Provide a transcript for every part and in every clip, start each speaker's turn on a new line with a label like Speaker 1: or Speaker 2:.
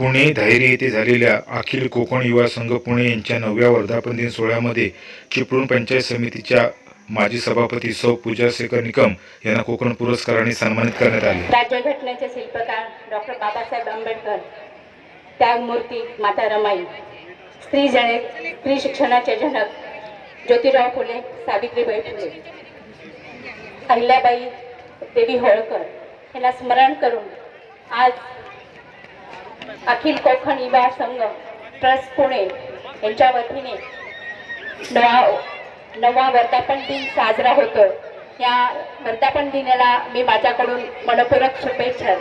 Speaker 1: पुणे धायरी येथे झालेल्या अखिल कोकण युवा संघ पुणे यांच्या नवव्या वर्धापन दिन सोहळ्यामध्ये चिपळूण पंचायत समितीच्या माजी सभापती सौ पूजा शेखर निकम यांना कोकण पुरस्काराने सन्मानित करण्यात आले.
Speaker 2: राज्यघटनेचे शिल्पकार डॉक्टर बाबासाहेब आंबेडकर त्यागमूर्ती माता रमाई स्त्री जने स्त्री शिक्षणाचे जनक ज्योतिराव फुले सावित्रीबाई फुले अहिल्याबाई देवी होळकर यांना स्मरण करून आज अखिल कोकण युवा संघ ट्रस्ट पुणे यांच्या वतीने नवा नवा वर्धापन दिन साजरा होतो या वर्धापन दिनाला मी माझ्याकडून मनपूरक शुभेच्छा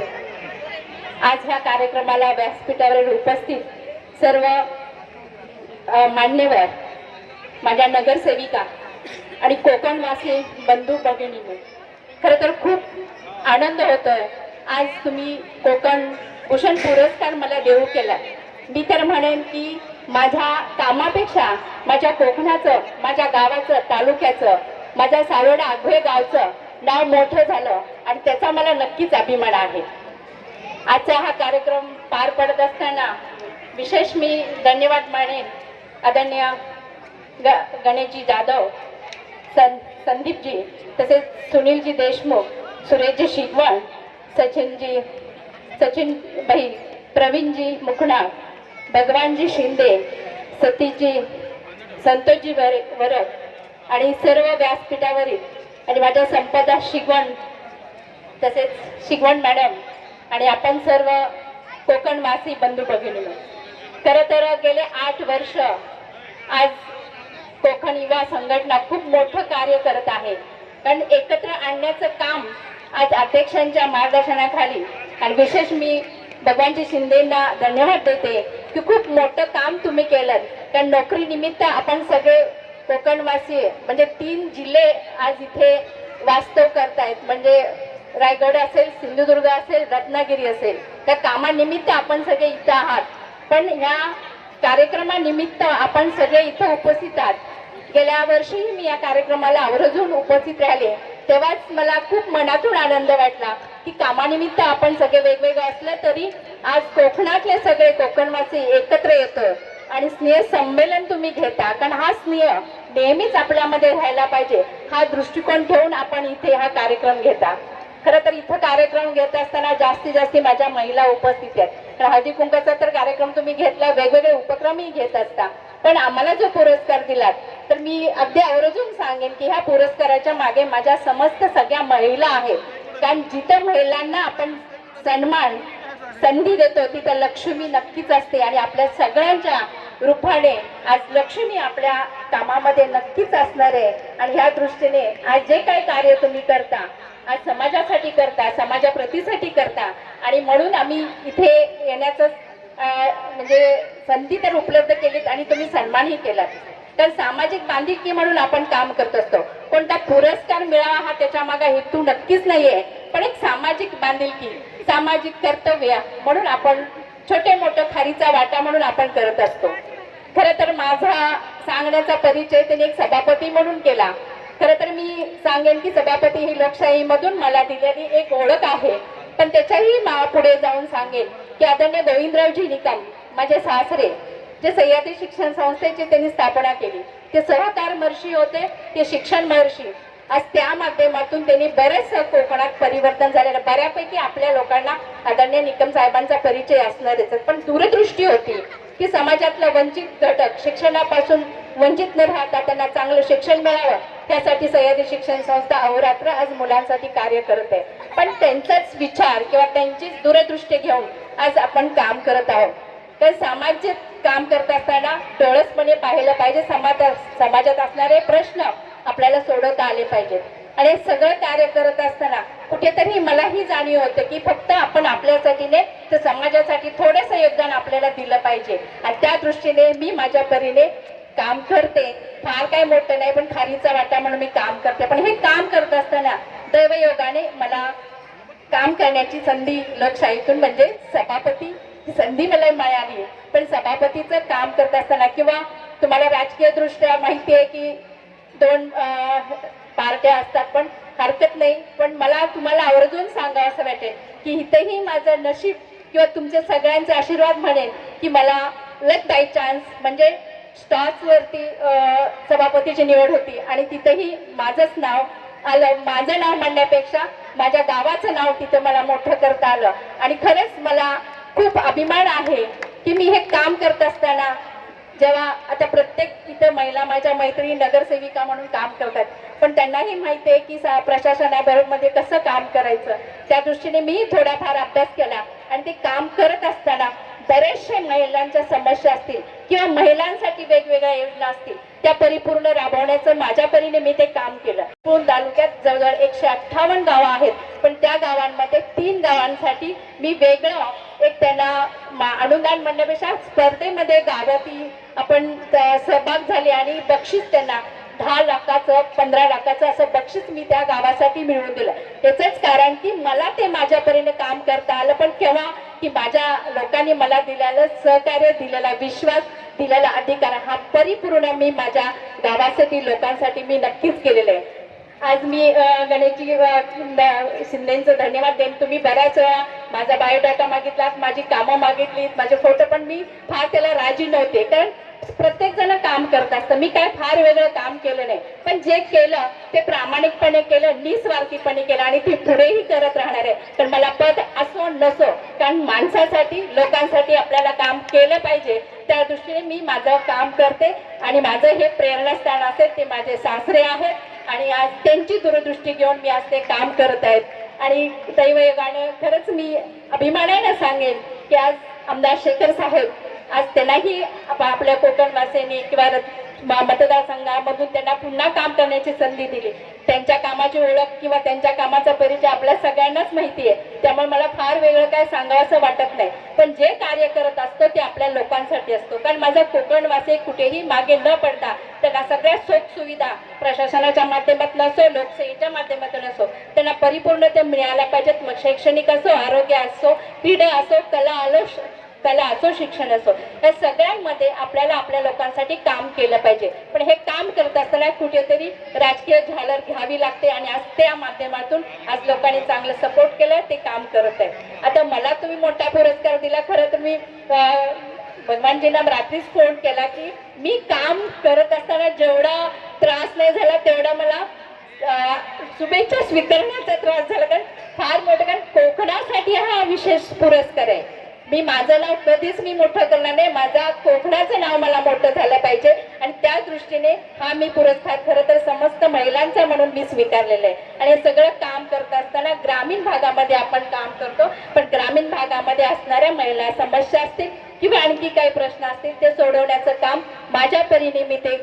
Speaker 2: आज ह्या कार्यक्रमाला व्यासपीठावर उपस्थित सर्व मान्यवर माझ्या नगरसेविका आणि कोकणवासी बंधू भगिनी खरं तर खूप आनंद होतोय. आज तुम्ही कोकण भूषण पुरस्कार मला देऊ केला मी तर म्हणेन की माझ्या कामापेक्षा माझ्या कोकणाचं माझ्या गावाचं तालुक्याचं माझ्या सारोडा आघोळे गावचं नाव मोठं झालं आणि त्याचा मला नक्कीच अभिमान आहे. आजचा हा कार्यक्रम पार पडत असताना विशेष मी धन्यवाद मानेन. आदरणीय ग गणेशजी जाधव सं संदीपजी तसेच सुनीलजी देशमुख सुरेशजी शिगवण सचिनजी सचिन भाई प्रवीणजी मुखणा भगवानजी शिंदे सतीजी संतोषजी वर वरक आणि सर्व व्यासपीठावरील आणि माझ्या संपदा शिगवण तसेच शिगवण मॅडम आणि आपण सर्व कोकणवासी बंधू भगिनी. खरं तर गेले आठ वर्ष आज कोकण युवा संघटना खूप मोठं कार्य करत आहे. कारण एकत्र आणण्याचं काम आज अध्यक्षांच्या मार्गदर्शनाखाली आणि विशेष मी भगवानजी शिंदेंना धन्यवाद देते की खूप मोठं काम तुम्ही केलं कारण नोकरीनिमित्त आपण सगळे कोकणवासी म्हणजे तीन जिल्हे आज इथे वास्तव करतायत. म्हणजे रायगड असेल सिंधुदुर्ग असेल रत्नागिरी असेल. त्या कामानिमित्त आपण सगळे इथं आहात. पण ह्या कार्यक्रमानिमित्त आपण सगळे इथं उपस्थित आहात. गेल्या वर्षीही मी या कार्यक्रमाला आवर्जून उपस्थित राहिले. तेव्हाच मला खूप मनातून आनंद वाटला की कामानिमित्त आपण सगळे वेगवेगळे असलं तरी आज कोकणातले सगळे कोकणवासी एकत्र येतो आणि स्नेह संमेलन तुम्ही घेता. कारण हा स्नेह नेहमीच आपल्यामध्ये राहायला पाहिजे. हा दृष्टिकोन ठेवून आपण इथे हा कार्यक्रम घेता. खरं तर इथं कार्यक्रम घेत असताना जास्तीत जास्त माझ्या महिला उपस्थित आहेत. तर हळदी कुंकाचा तर कार्यक्रम तुम्ही घेतला वेगवेगळे उपक्रमही घेत असता. पण आम्हाला जो पुरस्कार दिलात तर मी अगदी आवर्जून सांगेन की ह्या पुरस्काराच्या मागे माझ्या समस्त सगळ्या महिला आहेत. कारण जिथं महिलांना आपण सन्मान संधी देतो तिथं लक्ष्मी नक्कीच असते आणि आपल्या सगळ्यांच्या रूपाने आज लक्ष्मी आपल्या कामामध्ये नक्कीच असणार आहे. आणि ह्या दृष्टीने आज जे काही कार्य तुम्ही करता आज समाजासाठी करता समाजाप्रतीसाठी करता आणि म्हणून आम्ही इथे येण्याचं म्हणजे संधी तर उपलब्ध केलीत आणि तुम्ही सन्मानही केलात. तर सामाजिक बांधिलकी म्हणून आपण काम करत असतो. कोणता पुरस्कार मिळावा हा त्याच्या मागा हेतू नक्कीच नाहीये. पण एक सामाजिक बांधिलकी सामाजिक कर्तव्य म्हणून आपण छोटे मोठं खारीचा वाटा म्हणून आपण करत असतो. खरं तर माझा सांगण्याचा परिचय त्यांनी एक सभापती म्हणून केला. खरं तर मी सांगेन की सभापती ही लोकशाहीमधून मला दिलेली एक ओळख आहे. पण त्याच्याही पुढे जाऊन सांगेन की आदरणीय गोविंदरावजी निकाल माझे सासरे जे सह्याद्री शिक्षण संस्थेची त्यांनी स्थापना केली. ते सहकार महर्षी होते ते शिक्षण महर्षी. आज त्या माध्यमातून त्यांनी बरेच कोकणात परिवर्तन झालेलं बऱ्यापैकी आपल्या लोकांना आदरणीय निकम साहेबांचा परिचय असणारच पण दूरदृष्टी होती की समाजातला वंचित घटक शिक्षणापासून वंचित न राहता त्यांना चांगलं शिक्षण मिळावं. त्यासाठी सह्याद्री शिक्षण संस्था अहोरात्र आज मुलांसाठी कार्य करत आहे. पण त्यांचाच विचार किंवा त्यांचीच दूरदृष्टी घेऊन आज आपण काम करत आहोत. तर सामाजिक काम करत असताना डोळसपणे पाहिलं पाहिजे समाज समाजात असणारे प्रश्न आपल्याला सोडवता आले पाहिजेत. आणि हे सगळं कार्य करत असताना कुठेतरी मलाही जाणीव होतं की फक्त आपण आपल्यासाठी नाही तर समाजासाठी थोडंसं योगदान आपल्याला दिलं पाहिजे. आणि त्या दृष्टीने मी माझ्या परीने काम करते. फार काय मोठं नाही पण खारीचा वाटा म्हणून मी काम करते. पण हे काम करत असताना दैवयोगाने मला काम करण्याची संधी लोकशाहीतून म्हणजे सभापती संधी मला मिळाली. पण सभापतीचं काम करत असताना किंवा तुम्हाला राजकीय दृष्ट्या माहिती आहे की दोन पार्ट्या असतात पण हरकत नाही. पण मला तुम्हाला आवर्जून सांगावं असं वाटेल की इथंही माझं नशीब किंवा तुमचे सगळ्यांचे आशीर्वाद म्हणेन की मला लक बाय चान्स म्हणजे स्टॉक्सवरती सभापतीची निवड होती आणि तिथंही माझंच नाव आलं. माझं नाव म्हणण्यापेक्षा माझ्या गावाचं नाव तिथं मला मोठं करता आलं. आणि खरंच मला खूप अभिमान आहे की मी हे काम करत असताना जेव्हा आता प्रत्येक इथं महिला माझ्या मैत्रिणी नगरसेविका म्हणून काम करतात पण त्यांनाही माहिती आहे की सा- प्रशासनाबरोबरमध्ये कसं काम करायचं. त्या दृष्टीने मी थोडाफार अभ्यास केला आणि ते काम करत असताना बरेचशे महिलांच्या समस्या असतील किंवा महिलांसाठी वेगवेगळ्या योजना असतील त्या परिपूर्ण राबवण्याचं माझ्या परीने मी ते काम केलं. पूर्ण तालुक्यात जवळजवळ एकशे अठ्ठावन्न गावं आहेत पण त्या गावांमध्ये तीन गावांसाठी मी वेगळं एक त्यांना मा- अनुदान म्हणण्यापेक्षा स्पर्धेमध्ये गावं आपण सहभाग झाले आणि बक्षीस त्यांना दहा लाखाचं पंधरा लाखाचं असं बक्षीस मी त्या गावासाठी मिळवून दिलं. त्याचंच कारण की मला ते माझ्या काम करता आलं पण केव्हा की माझ्या लोकांनी मला दिलेलं सहकार्य दिलेला विश्वास दिलेला अधिकार हा परिपूर्ण मी माझ्या गावासाठी लोकांसाठी मी नक्कीच केलेलं आहे. आज मी गणेशजी अ, शिंदेचं धन्यवाद देईन. तुम्ही बऱ्याच वेळा माझा बायोडाटा मागितला माझी कामं मागितलीत माझे फोटो पण मी फार त्याला राजी नव्हते. कारण प्रत्येक जण काम करत असतं. मी काय फार वेगळं काम केलं नाही. पण जे केलं ते प्रामाणिकपणे केलं निस्वार्थीपणे केलं आणि ते पुढेही करत राहणार आहे. पण मला पद असो नसो कारण माणसासाठी लोकांसाठी आपल्याला काम केलं पाहिजे. त्या दृष्टीने मी माझं काम करते आणि माझं हे प्रेरणास्थान असेल ते माझे सासरे आहेत. आणि आज त्यांची दूरदृष्टी घेऊन मी आज ते काम करत आहेत. आणि दैवयोगानं खरंच मी अभिमानानं सांगेन की आज आमदार शेखर साहेब आज त्यांनाही आप- आपल्या कोकणवासियांनी किंवा मतदारसंघामधून त्यांना पुन्हा काम करण्याची संधी दिली. त्यांच्या कामाची ओळख किंवा त्यांच्या कामाचा परिचय आपल्या सगळ्यांनाच माहिती आहे. त्यामुळे मला फार वेगळं काय सांगावंसं वाटत नाही. पण जे कार्य करत असतो ते आपल्या लोकांसाठी असतो. कारण माझा कोकणवासी कुठेही मागे न पडता त्यांना सगळ्या सोख सुविधा प्रशासनाच्या माध्यमातून असो लोकसेवेच्या माध्यमातून असो त्यांना परिपूर्ण ते मिळायला पाहिजेत. मग शैक्षणिक असो आरोग्य असो क्रीडा असो कला आलो कला असो शिक्षण असो. या सगळ्यांमध्ये आपल्याला आपल्या लोकांसाठी काम केलं पाहिजे. पण हे काम करत असताना कुठेतरी राजकीय झालर घ्यावी लागते आणि आज त्या माध्यमातून आज लोकांनी चांगलं सपोर्ट केलं ते काम करत आहे आता मला तुम्ही मोठा पुरस्कार दिला खरं तर मी भगवानजींना रात्रीच फोन केला की मी काम करत असताना जेवढा त्रास नाही झाला तेवढा मला शुभेच्छा स्वीकारण्याचा त्रास झाला. कारण फार मोठं कारण कोकणासाठी हा विशेष पुरस्कार आहे. मी माझं नाव कधीच मी मोठं करणार नाही. माझा कोकणाचं नाव मला मोठं झालं पाहिजे. आणि त्या दृष्टीने हा मी पुरस्कार खरं तर समस्त महिलांचा म्हणून मी स्वीकारलेला आहे. आणि हे सगळं काम करत असताना ग्रामीण भागामध्ये आपण काम करतो. पण ग्रामीण भागामध्ये असणाऱ्या महिला समस्या असतील किंवा आणखी काही प्रश्न असतील ते सोडवण्याचं काम माझ्या परीने मी ते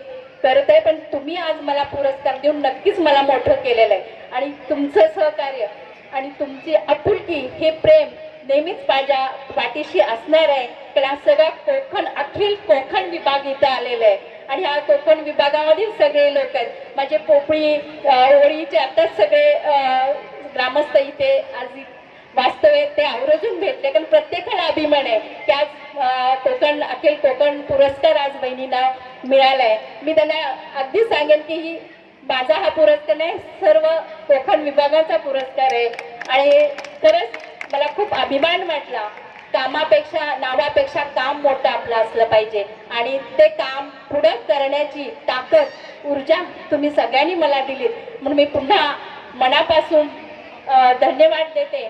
Speaker 2: करत आहे. पण तुम्ही आज मला पुरस्कार देऊन नक्कीच मला मोठं केलेलं आहे. आणि तुमचं सहकार्य आणि तुमची आपुलकी हे प्रेम नेहमीच माझ्या पाठीशी असणार आहे कारण हा सगळा कोकण अखिल कोकण विभाग इथं आलेला आहे. आणि ह्या कोकण विभागामधील सगळे लोक आहेत. माझे पोपळी ओळीचे आताच सगळे ग्रामस्थ इथे आज वास्तव्य ते आवर्जून भेटले. कारण प्रत्येकाला अभिमान आहे की आज कोकण अखिल कोकण पुरस्कार आज बहिणींना आहे मी त्यांना अगदी सांगेन की ही माझा हा पुरस्कार नाही सर्व कोकण विभागाचा पुरस्कार आहे. आणि खरंच खूप अभिमान वाटला. कामापेक्षा नावापेक्षा काम मोठं आपलं असलं पाहिजे. आणि ते काम पुढं करण्याची ताकद ऊर्जा तुम्ही सगळ्यांनी मला दिलीत. म्हणून मी पुन्हा मनापासून धन्यवाद देते.